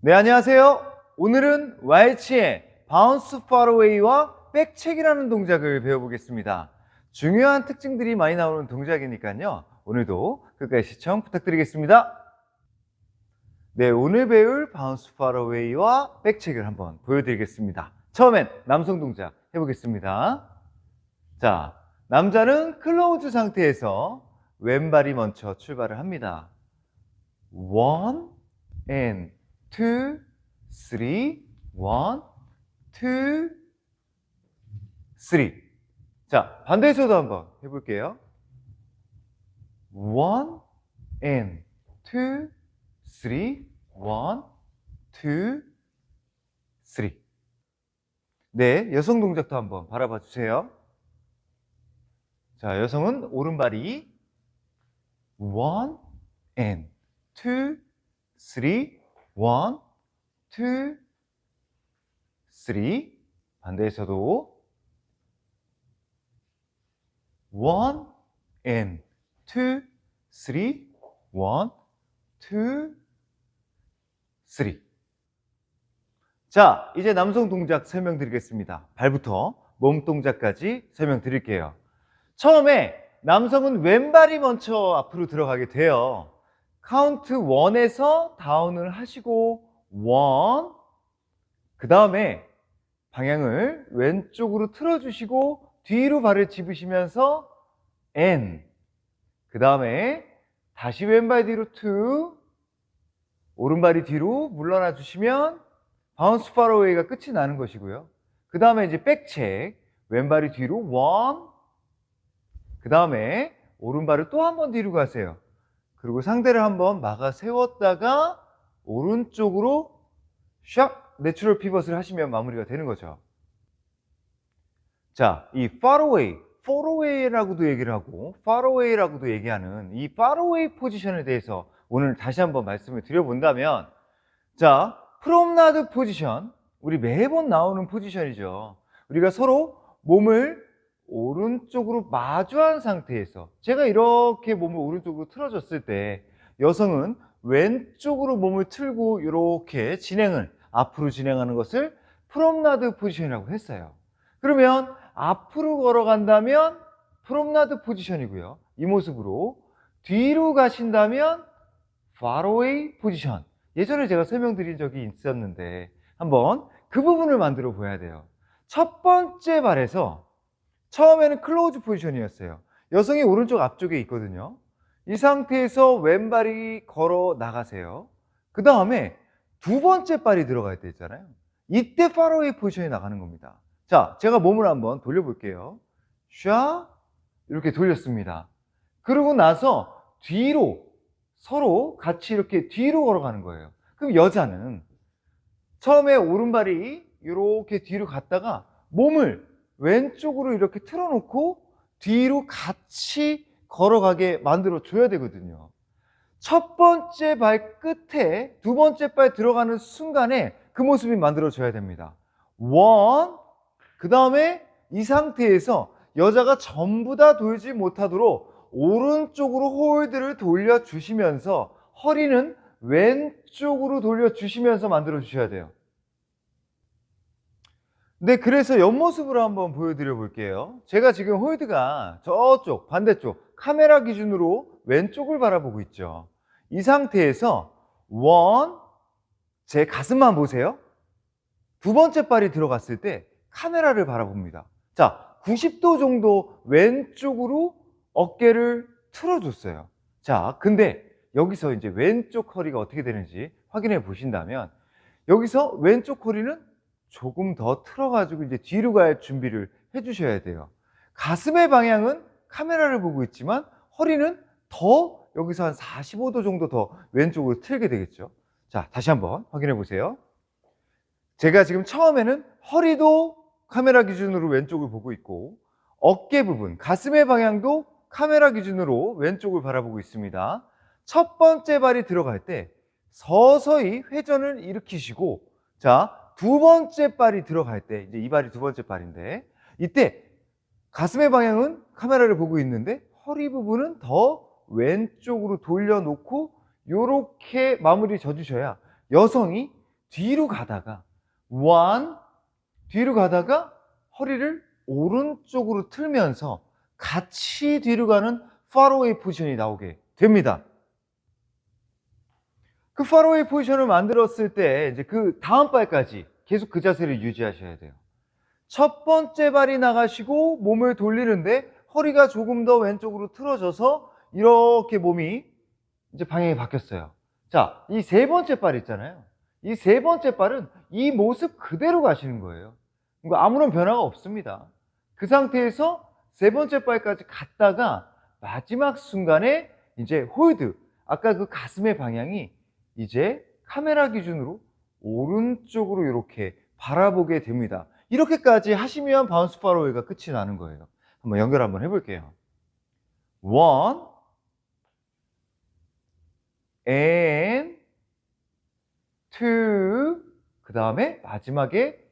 네, 안녕하세요. 오늘은 왈츠의 바운스 파로웨이와 백책이라는 동작을 배워보겠습니다. 중요한 특징들이 많이 나오는 동작이니까요. 오늘도 끝까지 시청 부탁드리겠습니다. 네, 오늘 배울 바운스 파로웨이와 백책을 한번 보여드리겠습니다. 처음엔 남성 동작 해보겠습니다. 자, 남자는 클로즈 상태에서 왼발이 먼저 출발을 합니다. One and two, three, one, two, three. 자, 반대에서도 한번 해볼게요. One and two, three, one, two, three. 네, 여성 동작도 한번 바라봐 주세요. 자, 여성은 오른발이 one and two, three, one, two, three. 반대에서도 one and two, three, one, two, three. 자, 이제 남성 동작 설명드리겠습니다. 발부터 몸 동작까지 설명드릴게요. 처음에 남성은 왼발이 먼저 앞으로 들어가게 돼요. 카운트 1에서 다운을 하시고 1. 그 다음에 방향을 왼쪽으로 틀어주시고 뒤로 발을 집으시면서 N. 그 다음에 다시 왼발 뒤로 2. 오른발이 뒤로 물러나 주시면 바운스 파로웨이가 끝이 나는 것이고요. 그 다음에 이제 백책. 왼발이 뒤로 1. 그 다음에 오른발을 또 한 번 뒤로 가세요. 그리고 상대를 한번 막아 세웠다가 오른쪽으로 샥 내추럴 피벗을 하시면 마무리가 되는 거죠. 자, 이 far away, far away라고도 얘기를 하고 far away라고도 얘기하는 이 far away 포지션에 대해서 오늘 다시 한번 말씀을 드려본다면 자, 프롬나드 포지션 우리 매번 나오는 포지션이죠. 우리가 서로 몸을 오른쪽으로 마주한 상태에서 제가 이렇게 몸을 오른쪽으로 틀어줬을 때 여성은 왼쪽으로 몸을 틀고 이렇게 진행을 앞으로 진행하는 것을 프롬나드 포지션이라고 했어요. 그러면 앞으로 걸어간다면 프롬나드 포지션이고요. 이 모습으로 뒤로 가신다면 faraway 포지션. 예전에 제가 설명드린 적이 있었는데 한번 그 부분을 만들어 보야 돼요. 첫 번째 발에서 처음에는 클로즈 포지션이었어요. 여성이 오른쪽 앞쪽에 있거든요. 이 상태에서 왼발이 걸어 나가세요. 그 다음에 두 번째 발이 들어갈 때 있잖아요. 이때 파로웨이 포지션이 나가는 겁니다. 자, 제가 몸을 한번 돌려볼게요. 샤 이렇게 돌렸습니다. 그러고 나서 뒤로 서로 같이 이렇게 뒤로 걸어가는 거예요. 그럼 여자는 처음에 오른발이 이렇게 뒤로 갔다가 몸을 왼쪽으로 이렇게 틀어놓고 뒤로 같이 걸어가게 만들어 줘야 되거든요. 첫 번째 발 끝에 두 번째 발 들어가는 순간에 그 모습이 만들어 줘야 됩니다. 원, 그 다음에 이 상태에서 여자가 전부 다 돌지 못하도록 오른쪽으로 홀드를 돌려 주시면서 허리는 왼쪽으로 돌려 주시면서 만들어 주셔야 돼요. 네, 그래서 옆모습으로 한번 보여드려 볼게요. 제가 지금 홀드가 저쪽, 반대쪽, 카메라 기준으로 왼쪽을 바라보고 있죠. 이 상태에서 원, 제 가슴만 보세요. 두 번째 발이 들어갔을 때 카메라를 바라봅니다. 자, 90도 정도 왼쪽으로 어깨를 틀어줬어요. 자, 근데 여기서 이제 왼쪽 허리가 어떻게 되는지 확인해 보신다면 여기서 왼쪽 허리는 조금 더 틀어가지고 이제 뒤로 갈 준비를 해주셔야 돼요. 가슴의 방향은 카메라를 보고 있지만 허리는 더 여기서 한 45도 정도 더 왼쪽으로 틀게 되겠죠. 자, 다시 한번 확인해 보세요. 제가 지금 처음에는 허리도 카메라 기준으로 왼쪽을 보고 있고 어깨 부분, 가슴의 방향도 카메라 기준으로 왼쪽을 바라보고 있습니다. 첫 번째 발이 들어갈 때 서서히 회전을 일으키시고 자, 두 번째 발이 들어갈 때 이제 이 발이 두 번째 발인데 이때 가슴의 방향은 카메라를 보고 있는데 허리 부분은 더 왼쪽으로 돌려놓고 이렇게 마무리 져주셔야 여성이 뒤로 가다가 one 뒤로 가다가 허리를 오른쪽으로 틀면서 같이 뒤로 가는 파로웨이 포지션이 나오게 됩니다. 그 파로웨이 포지션을 만들었을 때 이제 그 다음 발까지 계속 그 자세를 유지하셔야 돼요. 첫 번째 발이 나가시고 몸을 돌리는데 허리가 조금 더 왼쪽으로 틀어져서 이렇게 몸이 이제 방향이 바뀌었어요. 자, 이 세 번째 발 있잖아요. 이 세 번째 발은 이 모습 그대로 가시는 거예요. 그러니까 아무런 변화가 없습니다. 그 상태에서 세 번째 발까지 갔다가 마지막 순간에 이제 홀드. 아까 그 가슴의 방향이 이제 카메라 기준으로 오른쪽으로 이렇게 바라보게 됩니다. 이렇게까지 하시면 바운스 파로웨이가 끝이 나는 거예요. 한번 연결 한번 해볼게요. one and two 그 다음에 마지막에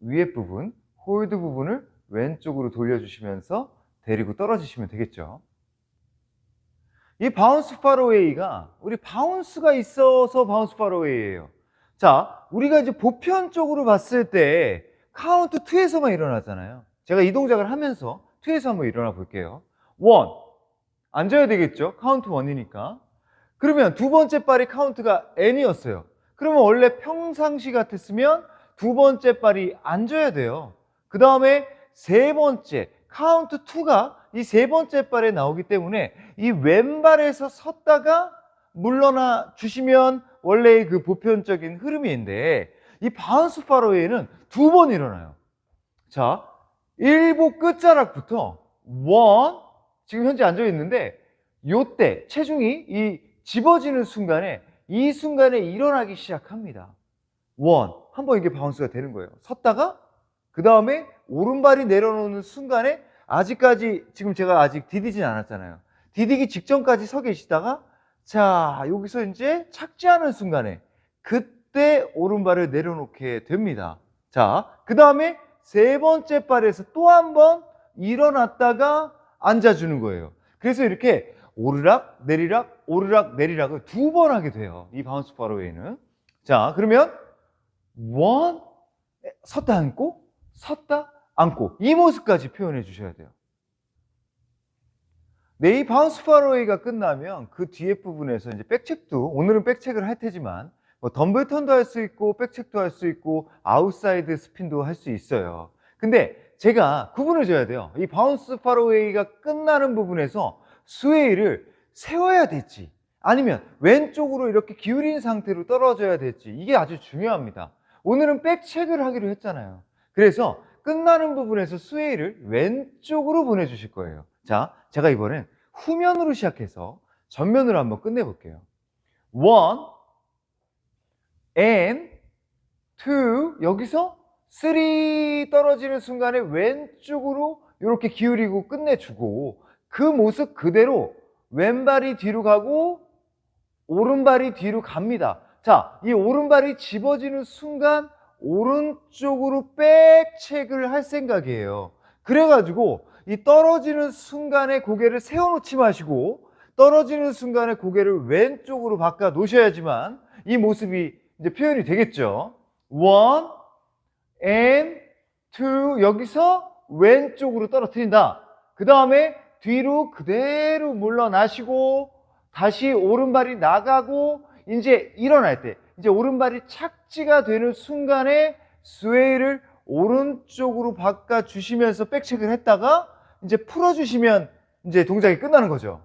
위에 부분 홀드 부분을 왼쪽으로 돌려주시면서 데리고 떨어지시면 되겠죠. 이 바운스 파로웨이가 우리 바운스가 있어서 바운스 파로웨이예요. 자, 우리가 이제 보편적으로 봤을 때 카운트 2에서만 일어나잖아요. 제가 이 동작을 하면서 2에서 한번 일어나 볼게요. 1. 앉아야 되겠죠? 카운트 1이니까. 그러면 두 번째 발이 카운트가 N이었어요. 그러면 원래 평상시 같았으면 두 번째 발이 앉아야 돼요. 그 다음에 세 번째, 카운트 2가 이 세 번째 발에 나오기 때문에 이 왼발에서 섰다가 물러나 주시면 원래의 그 보편적인 흐름인데 이 바운스 파로웨이는 두 번 일어나요. 자, 일보 끝자락부터 원 지금 현재 앉아 있는데 요때 체중이 이 집어지는 순간에 이 순간에 일어나기 시작합니다. 원 한번 이게 바운스가 되는 거예요. 섰다가 그 다음에 오른발이 내려놓는 순간에 아직까지 지금 제가 아직 디디진 않았잖아요. 디디기 직전까지 서 계시다가 자 여기서 이제 착지하는 순간에 그때 오른발을 내려놓게 됩니다. 자, 그 다음에 세 번째 발에서 또 한 번 일어났다가 앉아주는 거예요. 그래서 이렇게 오르락 내리락 오르락 내리락을 두 번 하게 돼요. 이 바운스 파로웨이는. 자, 그러면 원 섰다 앉고 섰다 앉고 이 모습까지 표현해 주셔야 돼요. 네, 이 바운스 파로웨이가 끝나면 그 뒤에 부분에서 이제 백체크도 오늘은 백체크를 할 테지만 뭐 덤벨 턴도 할 수 있고 백체크도 할 수 있고 아웃사이드 스핀도 할 수 있어요. 근데 제가 구분을 줘야 돼요. 이 바운스 파로웨이가 끝나는 부분에서 스웨이를 세워야 될지 아니면 왼쪽으로 이렇게 기울인 상태로 떨어져야 될지 이게 아주 중요합니다. 오늘은 백체크를 하기로 했잖아요. 그래서 끝나는 부분에서 스웨이를 왼쪽으로 보내주실 거예요. 자, 제가 이번엔 후면으로 시작해서 전면으로 한번 끝내볼게요. one, and two, 여기서 three 떨어지는 순간에 왼쪽으로 이렇게 기울이고 끝내주고 그 모습 그대로 왼발이 뒤로 가고 오른발이 뒤로 갑니다. 자, 이 오른발이 집어지는 순간 오른쪽으로 백책을 할 생각이에요. 그래가지고 이 떨어지는 순간에 고개를 세워놓지 마시고 떨어지는 순간에 고개를 왼쪽으로 바꿔 놓으셔야지만 이 모습이 이제 표현이 되겠죠. one and two 여기서 왼쪽으로 떨어뜨린다. 그 다음에 뒤로 그대로 물러나시고 다시 오른발이 나가고 이제 일어날 때 이제 오른발이 착지가 되는 순간에 스웨이를 오른쪽으로 바꿔 주시면서 백체크를 했다가 이제 풀어 주시면 이제 동작이 끝나는 거죠.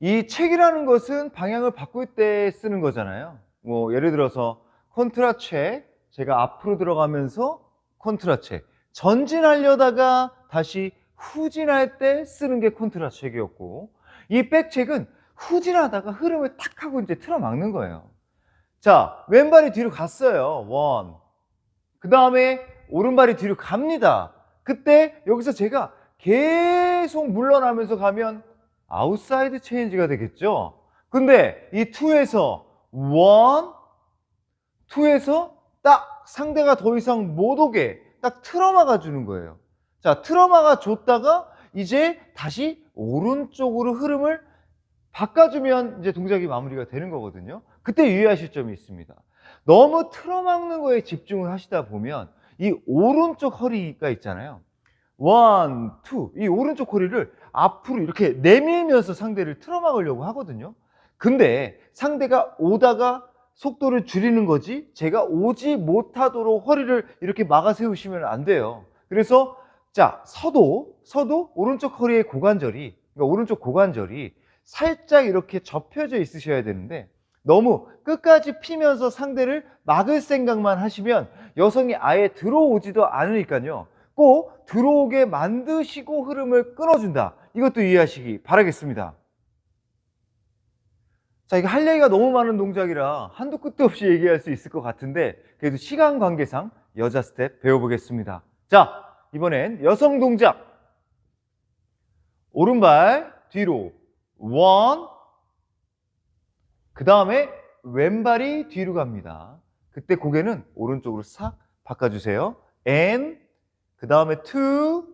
이 책이라는 것은 방향을 바꿀 때 쓰는 거잖아요. 뭐 예를 들어서 컨트라 책 제가 앞으로 들어가면서 컨트라 책 전진하려다가 다시 후진할 때 쓰는 게 컨트라 책이었고 이 백책은 후진하다가 흐름을 탁 하고 이제 틀어막는 거예요. 자, 왼발이 뒤로 갔어요. 원. 그 다음에 오른발이 뒤로 갑니다. 그때 여기서 제가 계속 물러나면서 가면 아웃사이드 체인지가 되겠죠. 근데 이 2에서 1, 2에서 딱 상대가 더 이상 못 오게 딱 틀어막아 주는 거예요. 자, 틀어막아 줬다가 이제 다시 오른쪽으로 흐름을 바꿔주면 이제 동작이 마무리가 되는 거거든요. 그때 유의하실 점이 있습니다. 너무 틀어막는 거에 집중을 하시다 보면 이 오른쪽 허리가 있잖아요. 원, 투. 이 오른쪽 허리를 앞으로 이렇게 내밀면서 상대를 틀어막으려고 하거든요. 근데 상대가 오다가 속도를 줄이는 거지 제가 오지 못하도록 허리를 이렇게 막아 세우시면 안 돼요. 그래서 자, 서도 서도 오른쪽 허리의 고관절이 그러니까 오른쪽 고관절이 살짝 이렇게 접혀져 있으셔야 되는데 너무 끝까지 피면서 상대를 막을 생각만 하시면 여성이 아예 들어오지도 않으니까요. 꼭 들어오게 만드시고 흐름을 끊어준다. 이것도 이해하시기 바라겠습니다. 자, 이거 할 얘기가 너무 많은 동작이라 한도 끝도 없이 얘기할 수 있을 것 같은데 그래도 시간 관계상 여자 스텝 배워보겠습니다. 자, 이번엔 여성 동작. 오른발 뒤로 원. 그 다음에 왼발이 뒤로 갑니다. 그때 고개는 오른쪽으로 싹 바꿔주세요. and 그 다음에 two.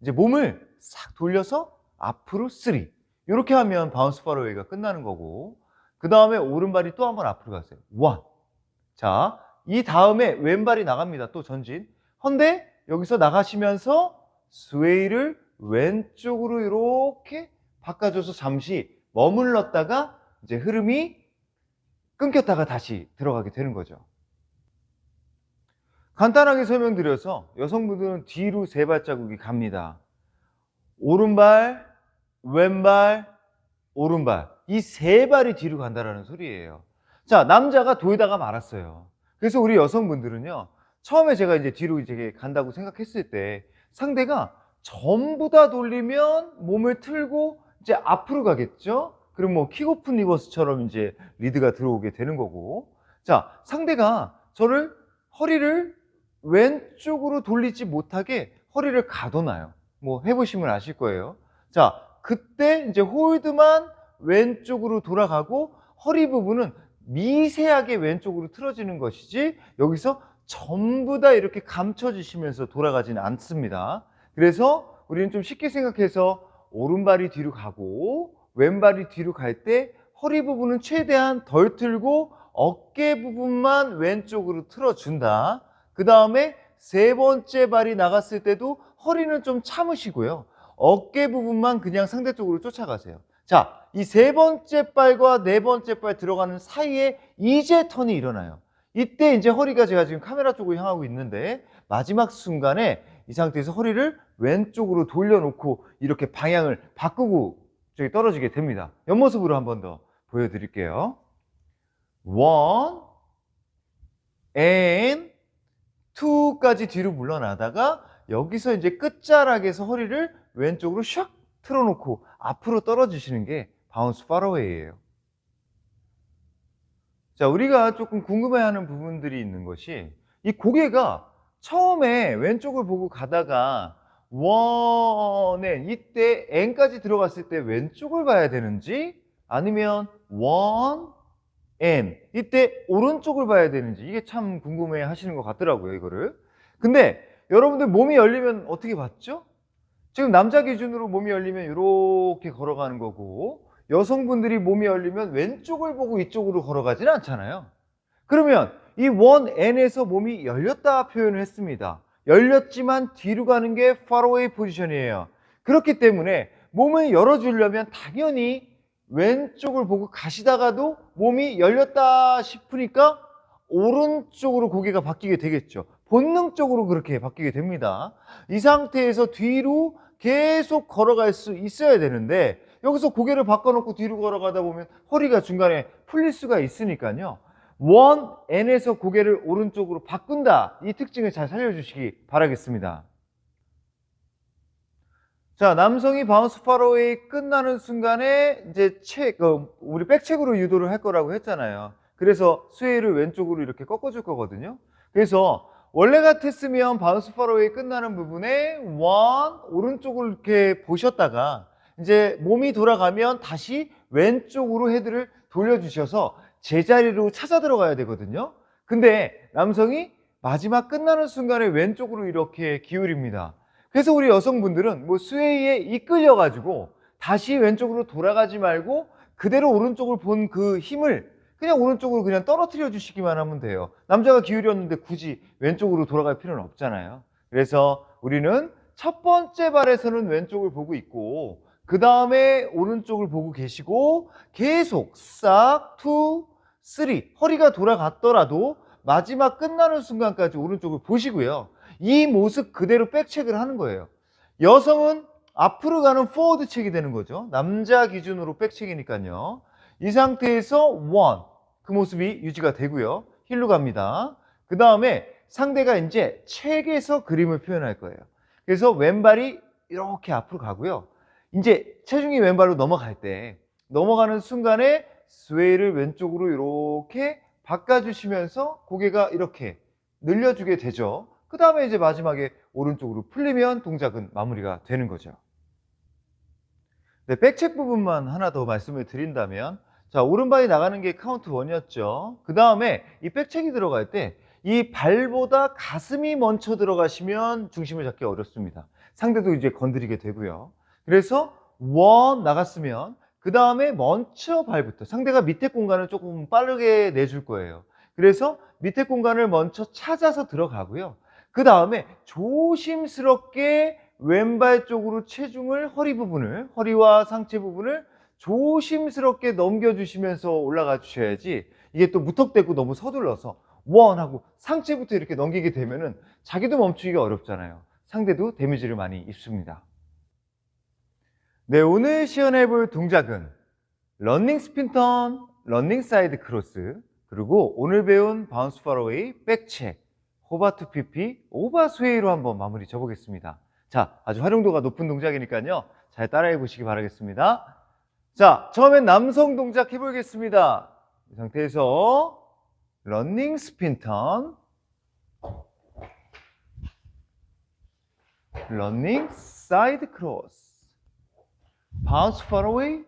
이제 몸을 싹 돌려서 앞으로 three. 이렇게 하면 바운스 파로웨이가 끝나는 거고 그 다음에 오른발이 또 한 번 앞으로 가세요. 원. 자, 이 다음에 왼발이 나갑니다. 또 전진. 헌데 여기서 나가시면서 스웨이를 왼쪽으로 이렇게 바꿔줘서 잠시 머물렀다가 이제 흐름이 끊겼다가 다시 들어가게 되는 거죠. 간단하게 설명드려서 여성분들은 뒤로 세 발자국이 갑니다. 오른발, 왼발, 오른발. 이 세 발이 뒤로 간다라는 소리예요. 자, 남자가 돌다가 말았어요. 그래서 우리 여성분들은요, 처음에 제가 이제 뒤로 이제 간다고 생각했을 때 상대가 전부 다 돌리면 몸을 틀고 이제 앞으로 가겠죠? 그럼 뭐 킥오픈 리버스처럼 이제 리드가 들어오게 되는 거고. 자, 상대가 저를 허리를 왼쪽으로 돌리지 못하게 허리를 가둬놔요. 뭐 해보시면 아실 거예요. 자, 그때 이제 홀드만 왼쪽으로 돌아가고 허리 부분은 미세하게 왼쪽으로 틀어지는 것이지 여기서 전부 다 이렇게 감춰지시면서 돌아가지는 않습니다. 그래서 우리는 좀 쉽게 생각해서 오른발이 뒤로 가고 왼발이 뒤로 갈 때 허리 부분은 최대한 덜 틀고 어깨 부분만 왼쪽으로 틀어준다. 그 다음에 세 번째 발이 나갔을 때도 허리는 좀 참으시고요. 어깨 부분만 그냥 상대 쪽으로 쫓아가세요. 자, 이 세 번째 발과 네 번째 발 들어가는 사이에 이제 턴이 일어나요. 이때 이제 허리가 제가 지금 카메라 쪽으로 향하고 있는데 마지막 순간에 이 상태에서 허리를 왼쪽으로 돌려놓고 이렇게 방향을 바꾸고 저기 떨어지게 됩니다. 옆모습으로 한 번 더 보여드릴게요. one and two까지 뒤로 물러나다가 여기서 이제 끝자락에서 허리를 왼쪽으로 샥 틀어놓고 앞으로 떨어지시는 게 바운스 파로웨이예요. 자, 우리가 조금 궁금해하는 부분들이 있는 것이 이 고개가 처음에 왼쪽을 보고 가다가 원에 이때 n까지 들어갔을 때 왼쪽을 봐야 되는지 아니면 원 n 이때 오른쪽을 봐야 되는지 이게 참 궁금해 하시는 것 같더라고요 이거를 근데 여러분들 몸이 열리면 어떻게 봤죠? 지금 남자 기준으로 몸이 열리면 이렇게 걸어가는 거고 여성분들이 몸이 열리면 왼쪽을 보고 이쪽으로 걸어가지는 않잖아요. 그러면 이 원 N에서 몸이 열렸다 표현을 했습니다. 열렸지만 뒤로 가는 게 faraway 포지션이에요. 그렇기 때문에 몸을 열어주려면 당연히 왼쪽을 보고 가시다가도 몸이 열렸다 싶으니까 오른쪽으로 고개가 바뀌게 되겠죠. 본능적으로 그렇게 바뀌게 됩니다. 이 상태에서 뒤로 계속 걸어갈 수 있어야 되는데 여기서 고개를 바꿔놓고 뒤로 걸어가다 보면 허리가 중간에 풀릴 수가 있으니까요. 원 N에서 고개를 오른쪽으로 바꾼다. 이 특징을 잘 살려주시기 바라겠습니다. 자, 남성이 바운스 파로웨이 끝나는 순간에 이제 책, 어, 우리 백책으로 유도를 할 거라고 했잖아요. 그래서 스웨이를 왼쪽으로 이렇게 꺾어줄 거거든요. 그래서 원래 같았으면 바운스 파로웨이 끝나는 부분에 원 오른쪽을 이렇게 보셨다가 이제 몸이 돌아가면 다시 왼쪽으로 헤드를 돌려주셔서 제자리로 찾아 들어가야 되거든요. 근데 남성이 마지막 끝나는 순간에 왼쪽으로 이렇게 기울입니다. 그래서 우리 여성분들은 뭐 스웨이에 이끌려 가지고 다시 왼쪽으로 돌아가지 말고 그대로 오른쪽을 본 그 힘을 그냥 오른쪽으로 그냥 떨어뜨려 주시기만 하면 돼요. 남자가 기울였는데 굳이 왼쪽으로 돌아갈 필요는 없잖아요. 그래서 우리는 첫 번째 발에서는 왼쪽을 보고 있고 그 다음에 오른쪽을 보고 계시고 계속 싹, 투, 쓰리 허리가 돌아갔더라도 마지막 끝나는 순간까지 오른쪽을 보시고요. 이 모습 그대로 백체크를 하는 거예요. 여성은 앞으로 가는 포워드 책이 되는 거죠. 남자 기준으로 백책이니까요. 이 상태에서 원, 그 모습이 유지가 되고요. 힐로 갑니다. 그 다음에 상대가 이제 책에서 그림을 표현할 거예요. 그래서 왼발이 이렇게 앞으로 가고요. 이제 체중이 왼발로 넘어갈 때 넘어가는 순간에 스웨이를 왼쪽으로 이렇게 바꿔주시면서 고개가 이렇게 늘려주게 되죠. 그 다음에 이제 마지막에 오른쪽으로 풀리면 동작은 마무리가 되는 거죠. 네, 백책 부분만 하나 더 말씀을 드린다면 자, 오른발이 나가는 게 카운트 원이었죠. 그 다음에 이 백책이 들어갈 때 이 발보다 가슴이 먼저 들어가시면 중심을 잡기 어렵습니다. 상대도 이제 건드리게 되고요. 그래서 원 나갔으면 그 다음에 먼저 발부터 상대가 밑에 공간을 조금 빠르게 내줄 거예요. 그래서 밑에 공간을 먼저 찾아서 들어가고요. 그 다음에 조심스럽게 왼발 쪽으로 체중을 허리 부분을 허리와 상체 부분을 조심스럽게 넘겨주시면서 올라가 주셔야지 이게 또 무턱대고 너무 서둘러서 원 하고 상체부터 이렇게 넘기게 되면은 자기도 멈추기가 어렵잖아요. 상대도 데미지를 많이 입습니다. 네, 오늘 시연해 볼 동작은 런닝 스핀턴, 런닝 사이드 크로스, 그리고 오늘 배운 바운스 파로웨이, 백체, 호바투 피피, 오바 스웨이로 한번 마무리 져보겠습니다. 자, 아주 활용도가 높은 동작이니까요. 잘 따라해 보시기 바라겠습니다. 자, 처음엔 남성 동작 해보겠습니다. 이 상태에서 런닝 스핀턴, 런닝 사이드 크로스, 바운스 파로웨이,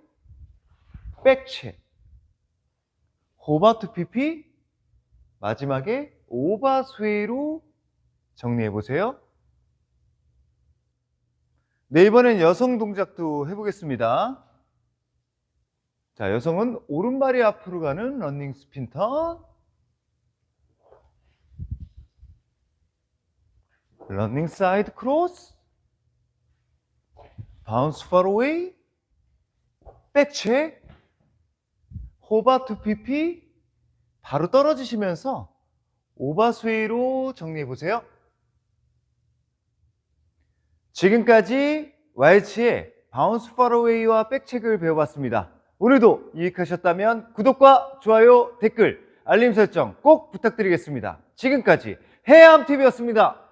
백체, 호바투 피피, 마지막에 오바 스웨이로 정리해 보세요. 네, 이번엔 여성 동작도 해보겠습니다. 자, 여성은 오른발이 앞으로 가는 런닝 스핀턴, 런닝 사이드 크로스, 바운스 파로웨이, 백체, 호바 투 피피, 바로 떨어지시면서 오바 스웨이로 정리해 보세요. 지금까지 와일츠의 바운스 파로웨이와 백책을 배워봤습니다. 오늘도 유익하셨다면 구독과 좋아요, 댓글, 알림 설정 꼭 부탁드리겠습니다. 지금까지 해암TV였습니다.